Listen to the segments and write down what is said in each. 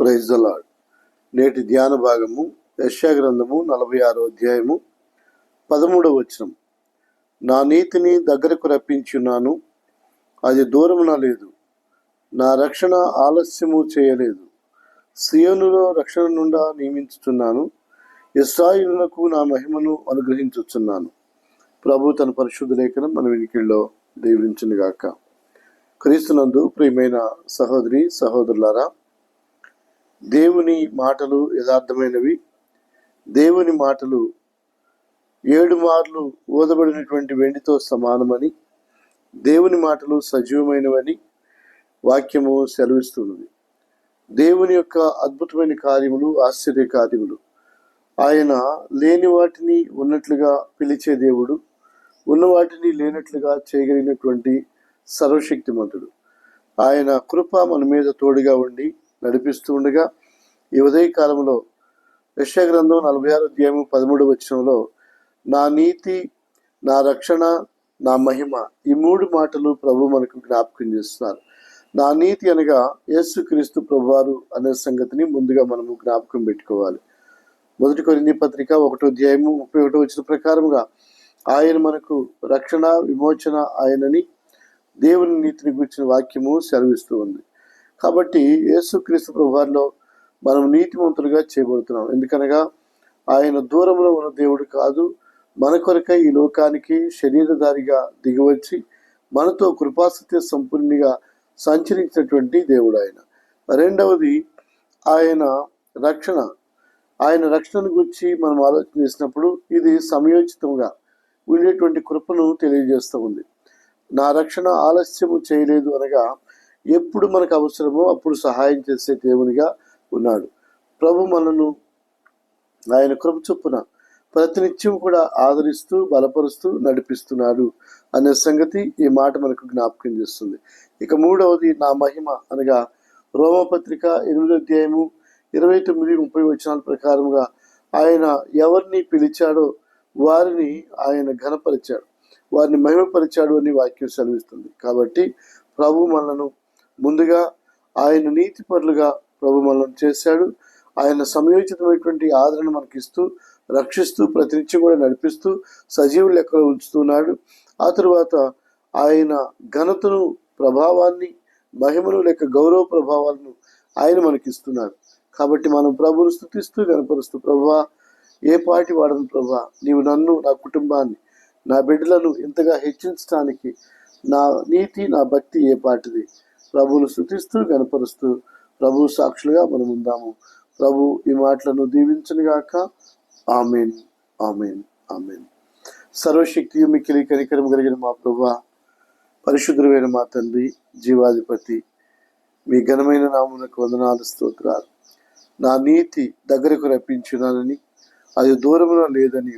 Praise the lord నేటి ధ్యాన భాగము యశ్యా గ్రంథము నలభై ఆరో అధ్యాయము పదమూడవ వచనం. నా నీతిని దగ్గరకు రప్పించున్నాను అది దూరమున లేదు. నా రక్షణ ఆలస్యము చేయలేదు. సియోనులో రక్షణ నుండా నియమించుతున్నాను ఇస్రాయిలకు నా మహిమను అనుగ్రహించుచున్నాను. ప్రభు తన పరిశుద్ధ లేఖనం మన వినికిల్లో దీవించునుగాక. క్రీస్తునందు ప్రియమైన సహోదరి సహోదరులారా దేవుని మాటలు యథార్థమైనవి. దేవుని మాటలు ఏడు మార్లు ఊదబడినటువంటి వెండితో సమానమని దేవుని మాటలు సజీవమైనవని వాక్యము సెలవిస్తున్నది. దేవుని యొక్క అద్భుతమైన కార్యములు ఆశ్చర్య కార్యములు. ఆయన లేని వాటిని ఉన్నట్లుగా పిలిచే దేవుడు ఉన్న వాటిని లేనట్లుగా చేయగలిగినటువంటి సర్వశక్తిమంతుడు. ఆయన కృప మన మీద తోడుగా ఉండి నడిపిస్తూ ఉండగా ఈ ఉదయకాలంలో కాలంలో గ్రంథం నలభై ఆరు అధ్యాయము పదమూడు వచనంలో నా నీతి నా రక్షణ నా మహిమ ఈ మూడు మాటలు ప్రభు మనకు జ్ఞాపకం చేస్తున్నారు. నా నీతి అనగా యేసుక్రీస్తు ప్రభువారు అనే సంగతిని ముందుగా మనము జ్ఞాపకం పెట్టుకోవాలి. మొదటి కొరింది పత్రిక ఒకటో అధ్యాయము ముప్పై ఒకటో వచ్చిన ప్రకారంగా ఆయన మనకు రక్షణ విమోచన ఆయనని దేవుని నీతిని గురించిన వాక్యము సెలవిస్తూ ఉంది. కాబట్టి యేసుక్రీస్తు ప్రభువారిలో మనం నీతిమంతులుగా చేయబడుతున్నాం. ఎందుకనగా ఆయన దూరంలో ఉన్న దేవుడు కాదు మన కొరకై ఈ లోకానికి శరీరధారిగా దిగివచ్చి మనతో కృపాసత్య సంపూర్ణిగా సంచరించినటువంటి దేవుడు ఆయన. రెండవది ఆయన రక్షణ. ఆయన రక్షణను గురించి మనం ఆలోచన చేసినప్పుడు ఇది సమయోచితంగా ఉండేటువంటి కృపను తెలియజేస్తూ ఉంది. నా రక్షణ ఆలస్యము చేయలేదు అనగా ఎప్పుడు మనకు అవసరమో అప్పుడు సహాయం చేసే దేవునిగా ఉన్నాడు. ప్రభు మనను ఆయన కృప చొప్పున ప్రతినిత్యం కూడా ఆదరిస్తూ బలపరుస్తూ నడిపిస్తున్నాడు అనే సంగతి ఈ మాట మనకు జ్ఞాపకం చేస్తుంది. ఇక మూడవది నా మహిమ అనగా రోమపత్రిక ఎనిమిదో అధ్యాయము ఇరవై తొమ్మిది ముప్పై వచనాల ప్రకారముగా ఆయన ఎవరిని పిలిచాడో వారిని ఆయన ఘనపరిచాడు. వారిని మహిమపరిచాడు అని వాక్యం సెలవిస్తుంది. కాబట్టి ప్రభు మనను ముందుగా ఆయన నీతిపరులుగా ప్రభు మనల్ని చేశాడు. ఆయన సమయోచితమైనటువంటి ఆదరణ మనకిస్తూ రక్షిస్తూ ప్రతినిత్యం కూడా నడిపిస్తూ సజీవులు లెక్కలో ఉంచుతున్నాడు. ఆ తరువాత ఆయన ఘనతను ప్రభావాన్ని మహిమను లేక గౌరవ ప్రభావాలను ఆయన మనకిస్తున్నాడు కాబట్టి మనం ప్రభును స్థుతిస్తూ కనపరుస్తూ ప్రభా ఏ పాటి వాడను ప్రభా నీవు నన్ను నా కుటుంబాన్ని నా బిడ్డలను ఇంతగా హెచ్చించడానికి నా నీతి నా భక్తి ఏ పాటిది? ప్రభువును స్థుతిస్తూ కనపరుస్తూ ప్రభు సాక్షులుగా మనం ఉందాము. ప్రభు ఈ మాటలను దీవించనుగాక ఆమెన్. ఆమెన్. ఆమెన్. సర్వశక్తి మిక్కిలి కనికరం కలిగిన మా ప్రభు పరిశుద్ధమైన మా తండ్రి జీవాధిపతి మీ ఘనమైన నామునకు వందనాలు స్తోత్రాలు. నా నీతి దగ్గరకు రప్పించున్నానని అది దూరమున లేదని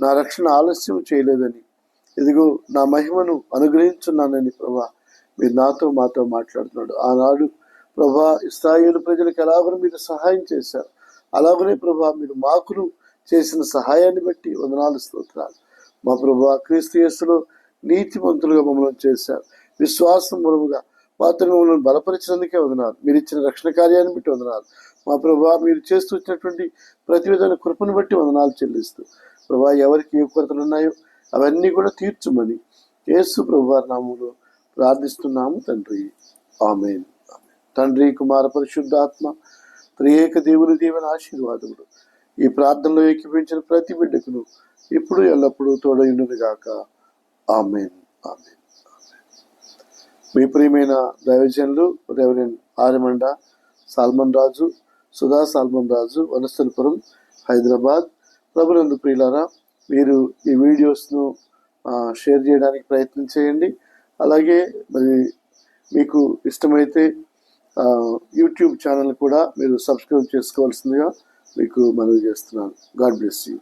నా రక్షణ ఆలస్యం చేయలేదని ఇదిగో నా మహిమను అనుగ్రహించున్నానని ప్రభా మీరు నాతో మాతో మాట్లాడుతున్నాడు. ఆనాడు ప్రభా ఇస్రాయేలు ప్రజలకు ఎలాగో మీరు సహాయం చేశారు? అలాగనే ప్రభా మీరు మాకును చేసిన సహాయాన్ని బట్టి వందనాలు స్తోత్రాలు. మా ప్రభా క్రీస్తు యేసులో నీతిమంతులుగా మమ్మల్ని చేశారు. విశ్వాసం మూలముగా మాత్రమే మమ్మల్ని బలపరిచినందుకే వదనాలు. మీరు ఇచ్చిన రక్షణ కార్యాన్ని బట్టి వదనాలు. మా ప్రభా మీరు చేస్తూ వచ్చినటువంటి ప్రతి విధాన కృపను బట్టి వందనాలు చెల్లిస్తూ. ప్రభా ఎవరికి ఏ కొరతలు ఉన్నాయో అవన్నీ కూడా తీర్చుమని యేసు ప్రభు నామంలో ప్రార్థిస్తున్నాము తండ్రి. ఆమెన్. తండ్రి కుమార పరిశుద్ధాత్మ త్రియేక దేవుని దేవుని ఆశీర్వాదములు. ఈ ప్రార్థనలో ఏకీపించిన ప్రతి బిడ్డకును ఇప్పుడు ఎల్లప్పుడూ తోడైండును ఆమెన్. ఆమెన్. మీ ప్రియమైన దైవజనులు reverend Aryamanda Solomon Raju Sudha Solomon Raju Vanasthalipuram Hyderabad. ప్రభునందు ప్రియులారా మీరు ఈ వీడియోస్ను షేర్ చేయడానికి ప్రయత్నం చేయండి. అలాగే మరి మీకు ఇష్టమైతే యూట్యూబ్ ఛానల్ కూడా మీరు సబ్స్క్రైబ్ చేసుకోవాల్సిందిగా మీకు మనవి చేస్తున్నాను. God bless you.